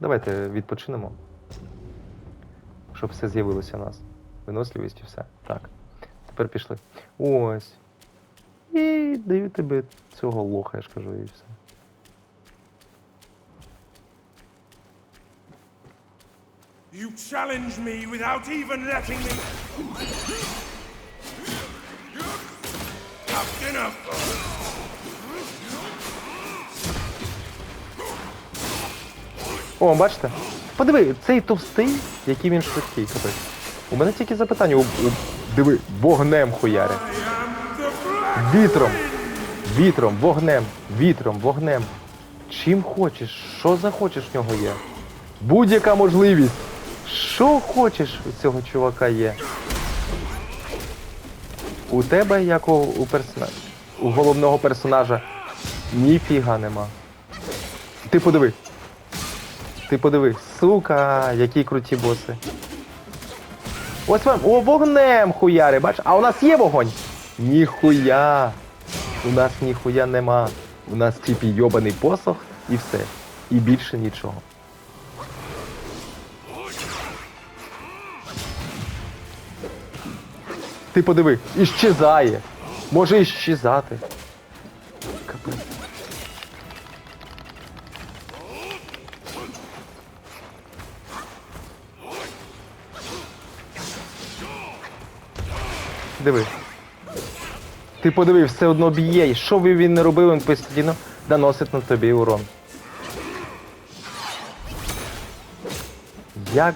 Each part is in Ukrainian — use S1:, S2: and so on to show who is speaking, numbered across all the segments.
S1: Давайте відпочинемо. Щоб все з'явилося у нас. Виносливість і все. Так. Тепер пішли. Ось. І даю тобі цього лоха, я ж кажу, і все.
S2: You challenge me without even letting me. Tough enough.
S1: О, бачите? Подиви, цей товстий, який він швидкий, капець. У мене тільки запитання. У, у, диви, вогнем хуяря. Вітром. Вітром, вогнем, вітром, вогнем. Чим хочеш, що захочеш в нього є. Будь-яка можливість. Що хочеш у цього чувака є. У тебе, як у, у, персона... у головного персонажа, ніфіга нема. Ти подиви. Ти подиви, сука, які круті боси. Ось вам, о, вогнем хуяри, бач, а у нас є вогонь? Ніхуя. У нас ніхуя нема. У нас тільки йобаний посох і все. І більше нічого. Ти подиви, іщезає. Може іщезати. Капець. Диви. Ти подиви, все одно б'є. Що би він не робив, він постійно наносить на тобі урон. Як.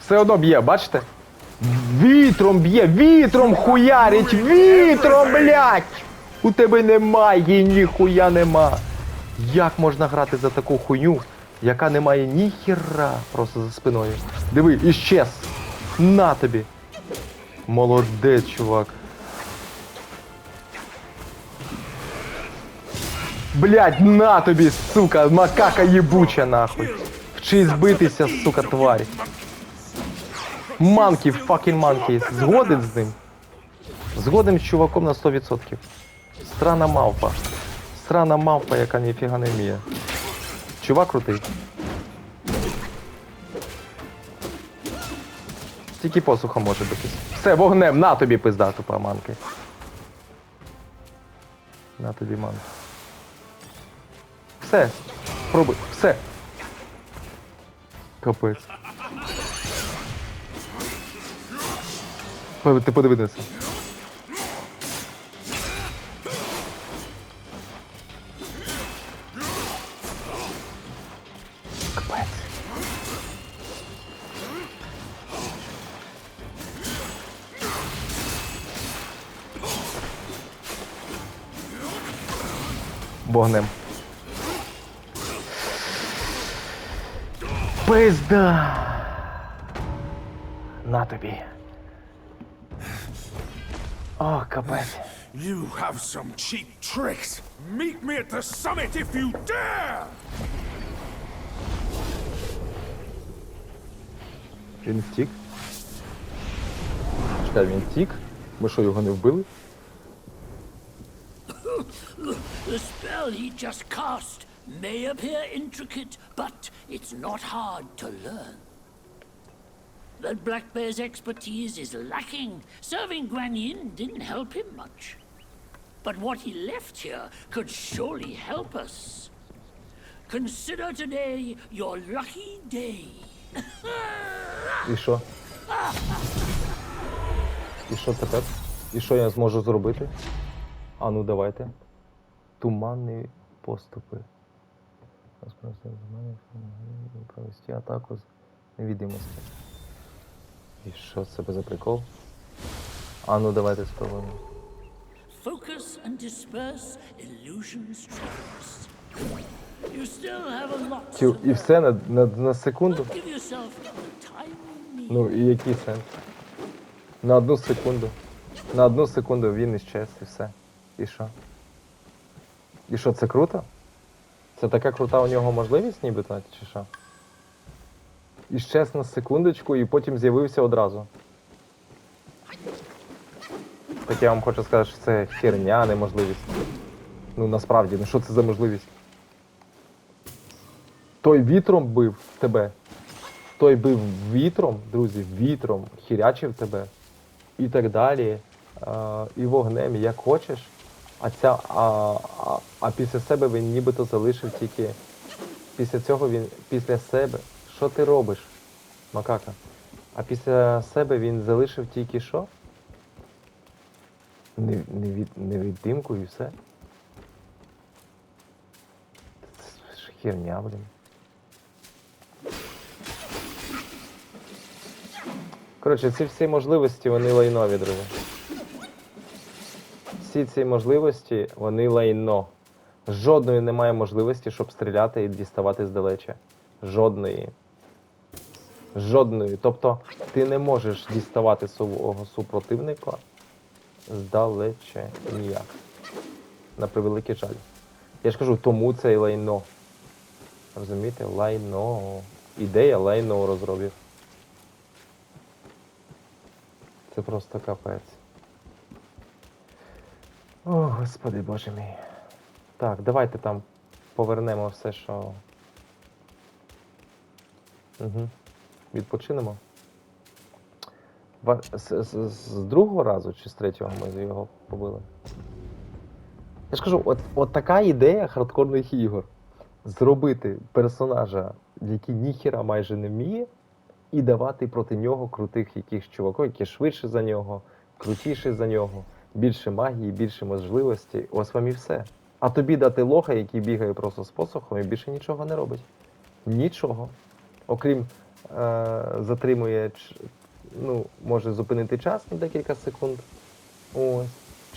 S1: Все одно б'є, бачите? Вітром б'є, вітром хуярить, вітром, блядь! У тебе немає, ніхуя нема. Як можна грати за таку хуйню, яка не має ні хіра просто за спиною? Диви, іщез. На тобі. Молодець, чувак. Блядь, на тобі, сука, макака єбуча нахуй. Вчись битися, сука, тварь. Манкі, fucking манкі. Згоден з ним? Згоден з чуваком на 100%. Странна мавпа. Странна мавпа, яка ніфіга не вміє. Чувак крутий. Тільки посухом може битись. Все, вогнем, на тобі пизда, тупа манки. На тобі манки. Все. Пробуй. Все. Капець. Ти подиви. Вогнем. Пизда. На тобі. О, капець.
S2: You have some cheap tricks. Meet me at the summit if you dare!
S1: Він втік. Чекай, він втік. Ми що, його не вбили?
S3: The spell he just cast may appear intricate, but it's not hard to learn. That Black Bear's expertise is lacking. Serving Guan Yin didn't help him much. But what he left here could surely help us. Consider today your lucky day.
S1: І що? І що тепер? І що я зможу зробити? А ну давайте. Туманні поступи. Провести атаку з невідомості. І що це за прикол? А ну давайте спробуємо.
S3: Focus and disperse illusion's traps. You still have a lot
S1: Цю, і все на, на, на секунду.
S3: Give yourself the time you need.
S1: Ну і який сенс? На одну секунду. На одну секунду він іщез і все. І що? І що, це круто? Це така крута у нього можливість нібито, чи що? І щез на секундочку, і потім з'явився одразу. Так я вам хочу сказати, що це херня, а не можливість. Ну насправді, ну що це за можливість? Той вітром бив тебе. Той бив вітром, друзі, вітром, хірячив тебе і так далі. І вогнем, як хочеш. А, ця, а, а, а після себе він нібито залишив тільки. Після цього він після себе. Що ти робиш, макака? А після себе він залишив тільки що? Не, не, від, не віддимку і все. Це ж херня, блін. Коротше, ці всі можливості, вони лайнові, друзі. Всі ці можливості, вони лайно. Жодної немає можливості, щоб стріляти і діставати здалече. Жодної. Жодної. Тобто ти не можеш діставати свого супротивника здалече ніяк. На превеликий жаль. Я ж кажу, тому це і лайно. Розумієте? Лайно. Ідея лайно розробів. Це просто капець. О, господи боже мій. Так, давайте там повернемо все, що. Угу. Відпочинемо. З, з, з другого разу чи з третього ми його побили? Я ж кажу, от, от така ідея хардкорних ігор. Зробити персонажа, який ніхіра майже не вміє, і давати проти нього крутих якихось чуваків, які швидше за нього, крутіші за нього, більше магії, більше можливостей. Ось вам і все. А тобі дати лоха, який бігає просто з посохом і більше нічого не робить. Нічого. Окрім е, затримує, ну, може зупинити час на декілька секунд. Ось.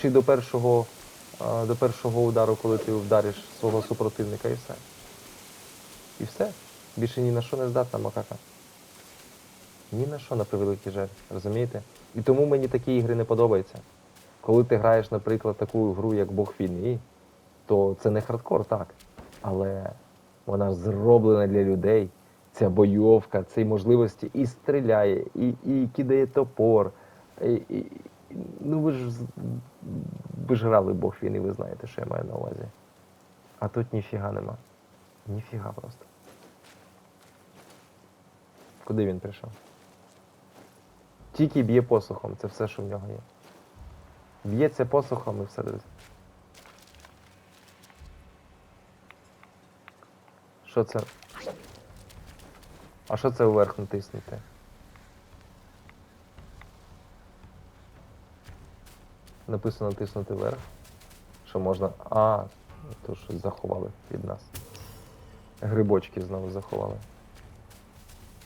S1: Чи до першого, е, до першого удару, коли ти вдариш свого супротивника, і все. І все. Більше ні на що не здатна макака. Ні на що на превеликий жаль, розумієте? І тому мені такі ігри не подобаються. Коли ти граєш, наприклад, таку гру, як Бог війни, то це не хардкор, так. Але вона зроблена для людей. Ця бойовка, ці можливості і стріляє, і, і кидає топор. І, і, ну ви ж ви ж грали Бог війни, ви знаєте, що я маю на увазі. А тут ніфіга нема. Ніфіга просто. Куди він прийшов? Тільки б'є посохом, це все, що в нього є. Б'ється посохом і все. Що це? А що це вверх натиснути? Написано натиснути вверх. Що можна. А, то щось заховали від нас. Грибочки знову заховали.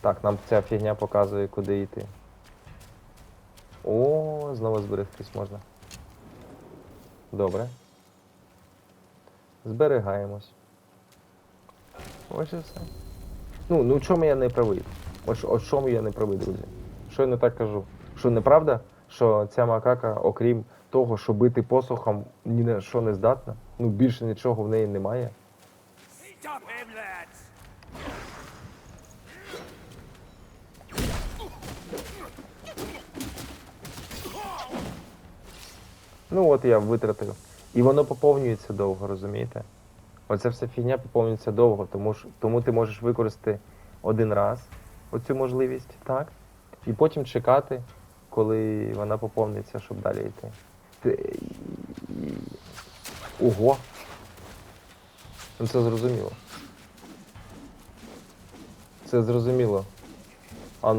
S1: Так, нам ця фігня показує, куди йти. О, знову зберегтись можна. Добре. Зберігаємось. Ось і все. Ну, ну чому я не правий? Ось о чому я не правий, друзі? Що я не так кажу? Що неправда, що ця макака, окрім того, що бити посохом, ні на що не здатна? Ну більше нічого в неї немає. Ну от я витратив. І воно поповнюється довго, розумієте? Оця вся фігня поповнюється довго, тому, ж, тому ти можеш використати один раз оцю можливість, так? І потім чекати, коли вона поповниться, щоб далі йти. Ти- Ого! Ну це зрозуміло. Це зрозуміло. А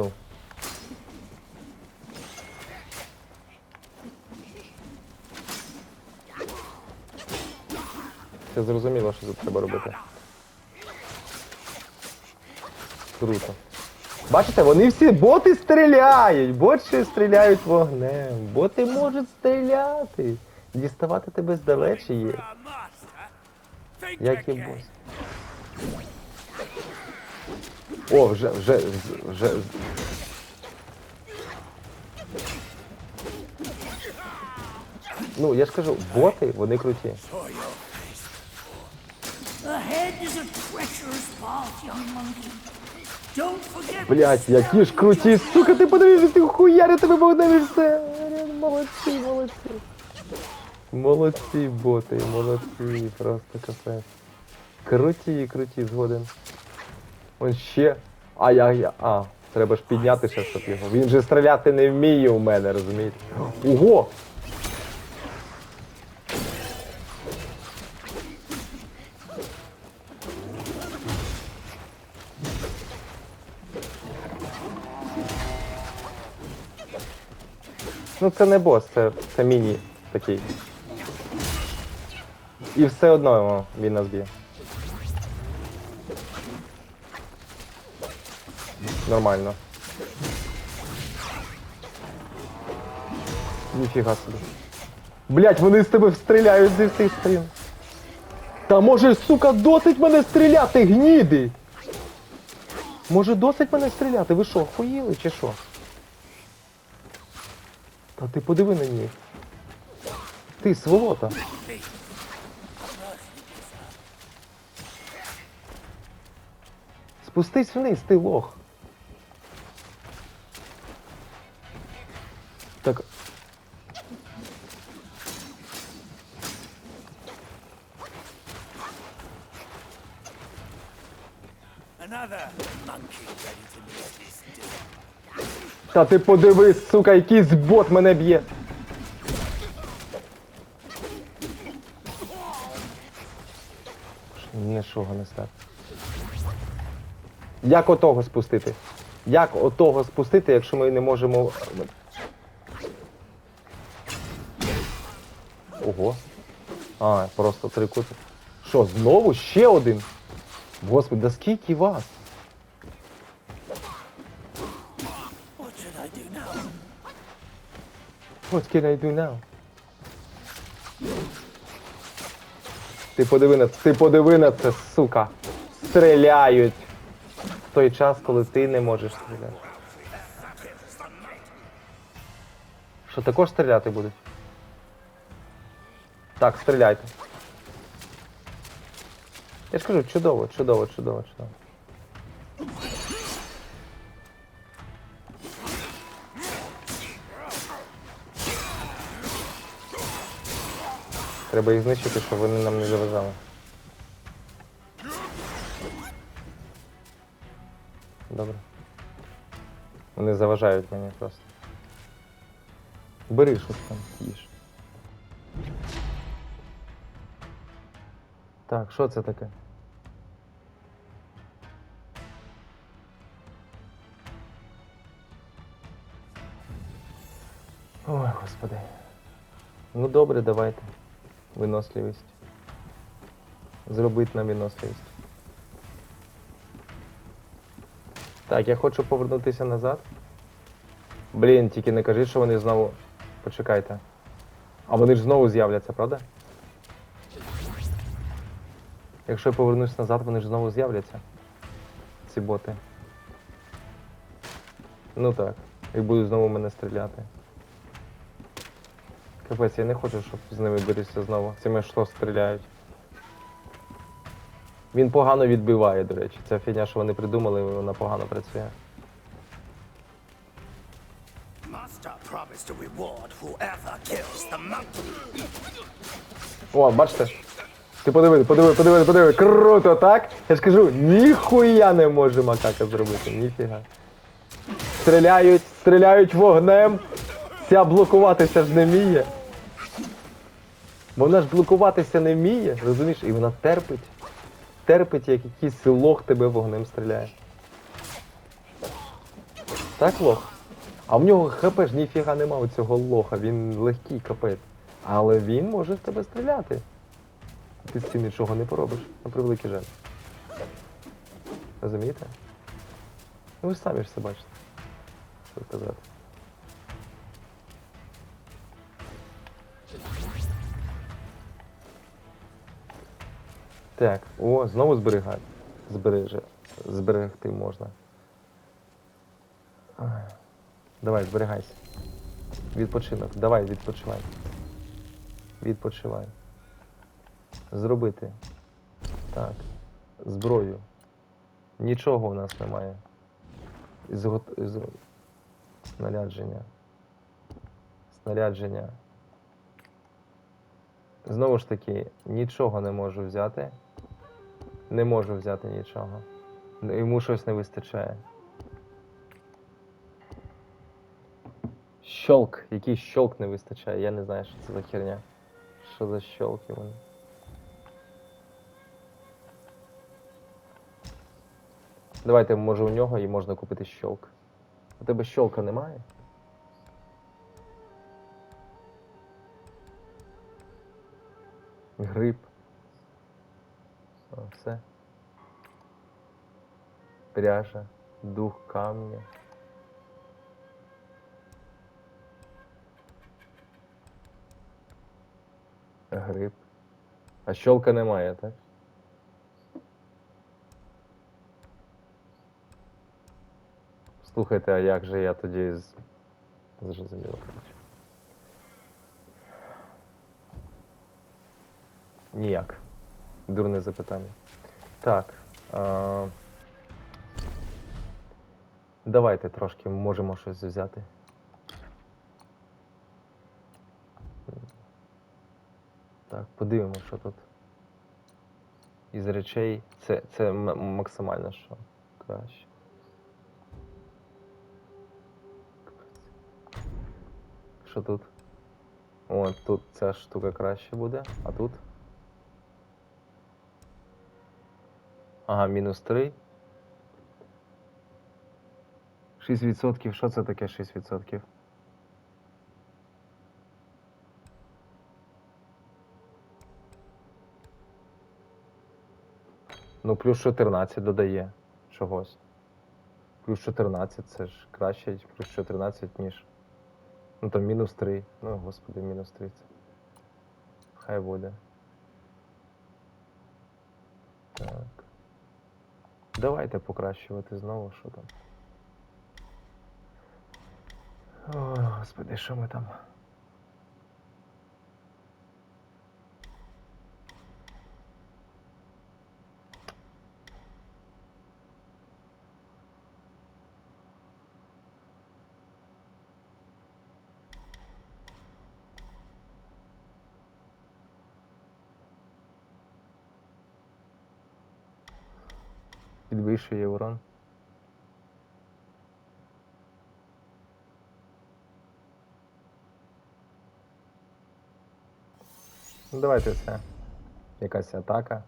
S1: Це зрозуміло, що тут треба робити. Круто. Бачите, вони всі боти стріляють! Боти стріляють вогнем. Боти можуть стріляти. Діставати тебе здалече є. Як і бос. О, вже, вже, вже. Ну, я ж кажу, боти, вони круті. Блять, які ж круті, сука, ти подивись, ти хуярі тебе все. Молодці, молодці. Молодці, боти, молодці, просто капець. Круті, круті, згоден. Он ще. А я, я. А, треба ж підняти ще, щоб його. Він же стріляти не вміє у мене, розумієте? Ого! Ну це не бос, це, це міні такий. І все одно йому він нас б'є. Нормально. Ніфіга собі. Блять, вони з тебе стріляють зі всіх сторін. Та може, сука, досить мене стріляти, гніди! Може досить мене стріляти? Ви що, хуїли чи що? Та ти подиви на ній. Ти сволота. Спустись вниз, ти лох. Та ти подивись, сука, якийсь бот мене б'є. Нічого не став. Як отого спустити? Як отого спустити, якщо ми не можемо. Ого. А, просто три кути. Що, знову ще один? Господи, да скільки вас?
S3: What
S1: can I do now? Ти подиви на ти подиви на це, сука. Стріляють. В той час, коли ти не можеш стріляти. Що також стріляти будуть? Так, стріляйте. Я ж кажу, чудово, чудово, чудово, чудово. Треба їх знищити, щоб вони нам не заважали. Добре. Вони заважають мені просто. Бери щось там, їж. Так, що це таке? Ой, господи. Ну добре, давайте. Виносливість. Зробити нам виносливість. Так, я хочу повернутися назад. Блін, тільки не кажіть, що вони знову. Почекайте. А вони ж знову з'являться, правда? Якщо я повернусь назад, вони ж знову з'являться. Ці боти. Ну так. І будуть знову мене стріляти. Капець, я не хочу, щоб з ними борюся знову. Цими що стріляють. Він погано відбиває, до речі. Ця фігня, що вони придумали, вона погано працює. О, бачите? Ти подиви, подиви, подиви, подиви. Круто, так? Я ж кажу, ніхуя не може макака зробити, ніфіга. Стріляють, стріляють вогнем. Ця блокуватися ж не вміє. Вона ж блокуватися не вміє, розумієш? І вона терпить. Терпить, як якийсь лох тебе вогнем стріляє. Так, лох? А в нього хп ж ніфіга нема у цього лоха, він легкий капець. Але він може в тебе стріляти. Ти з цим нічого не поробиш, на превеликий жаль. Розумієте? Ну ви ж самі ж це бачите. Що сказати. Так, о, знову зберігати. Збереже. Зберегти можна. Давай, зберігайся. Відпочинок. Давай, відпочивай. Відпочивай. Зробити. Так. Зброю. Нічого в нас немає. Згот... З... Снарядження. Снарядження. Знову ж таки, нічого не можу взяти. Не можу взяти нічого. Йому щось не вистачає. Щолк. Який щолк не вистачає. Я не знаю, що це за херня. Що за щолки вони. Давайте, може, у нього і можна купити щолк. У тебе щолка немає? Гриб. Все. Пряжа, дух камня. Гриб. А щолка немає, так? Слухайте, а як же я тоді з... зрозуміло, коротше. Ніяк. Дурне запитання. Так. А... Давайте трошки можемо щось взяти. Так, подивимося, що тут. Із речей. Це, це максимально що краще. Що тут? О, тут ця штука краще буде, а тут? Ага, мінус 3. 6%. Що це таке 6%? Ну, плюс 14 додає чогось. Плюс 14 це ж краще, плюс 14, ніж. Ну там мінус 3. Ну, господи, мінус 30. Хай буде. Так. Давайте покращувати знову, що там. О, господи, що ми там? Підвищує урон. Ну, давайте це. Якась атака.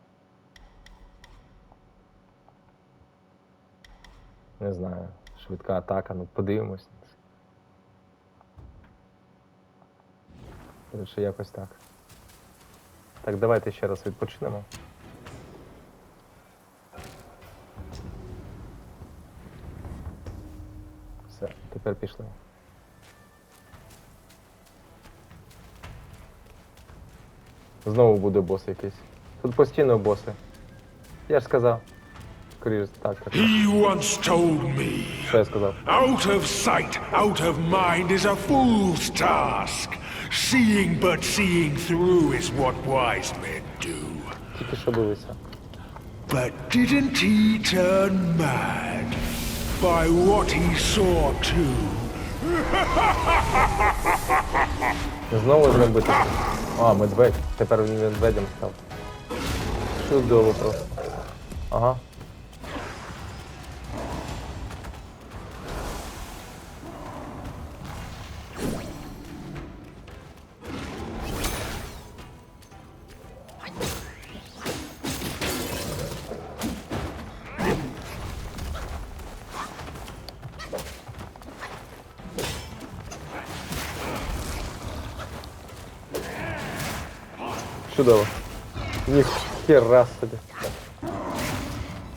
S1: Не знаю. Швидка атака, ну подивимось. Коротше, якось так. Так, давайте ще раз відпочинемо. Все, тепер пішли. Знову буде бос якийсь. Тут постійно боси. Я ж сказав. Скоріше, так, так.
S2: He once told me,
S1: Що я сказав?
S2: out of sight, out of mind is a fool's task. Seeing but seeing through is what wise men do.
S1: Тільки що дивися.
S2: But didn't he turn mad by what he saw too?
S1: Знову з ним битися. А, медведь. Тепер він медведем став. Чудово просто. Ага. Чудово. раз собі.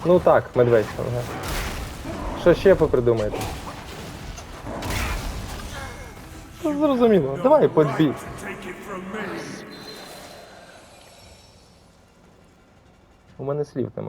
S1: Ну так, медведь. Ага. Що ще попридумаєте? Ну, Зрозуміло. Давай подбій. У мене слів немає.